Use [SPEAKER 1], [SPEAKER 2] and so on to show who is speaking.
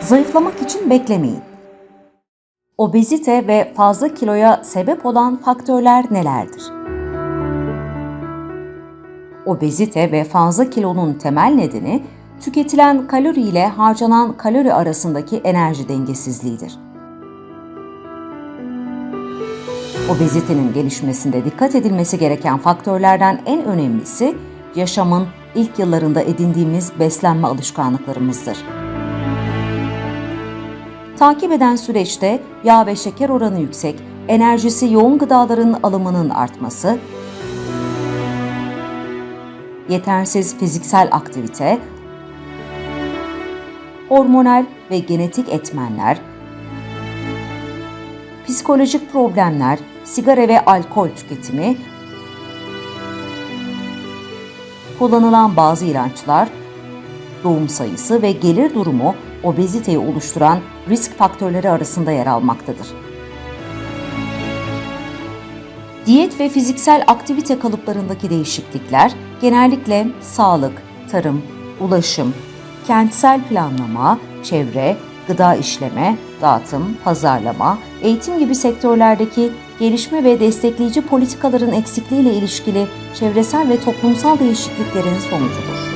[SPEAKER 1] Zayıflamak için beklemeyin. Obezite ve fazla kiloya sebep olan faktörler nelerdir? Obezite ve fazla kilonun temel nedeni tüketilen kalori ile harcanan kalori arasındaki enerji dengesizliğidir. Obezitenin gelişmesinde dikkat edilmesi gereken faktörlerden en önemlisi yaşamın ilk yıllarında edindiğimiz beslenme alışkanlıklarımızdır. Takip eden süreçte yağ ve şeker oranı yüksek, enerjisi yoğun gıdaların alımının artması, yetersiz fiziksel aktivite, hormonal ve genetik etmenler, psikolojik problemler, sigara ve alkol tüketimi, kullanılan bazı ilaçlar, doğum sayısı ve gelir durumu obeziteyi oluşturan risk faktörleri arasında yer almaktadır. Diyet ve fiziksel aktivite kalıplarındaki değişiklikler genellikle sağlık, tarım, ulaşım, kentsel planlama, çevre, gıda işleme, dağıtım, pazarlama, eğitim gibi sektörlerdeki gelişme ve destekleyici politikaların eksikliğiyle ilişkili çevresel ve toplumsal değişikliklerin sonucudur.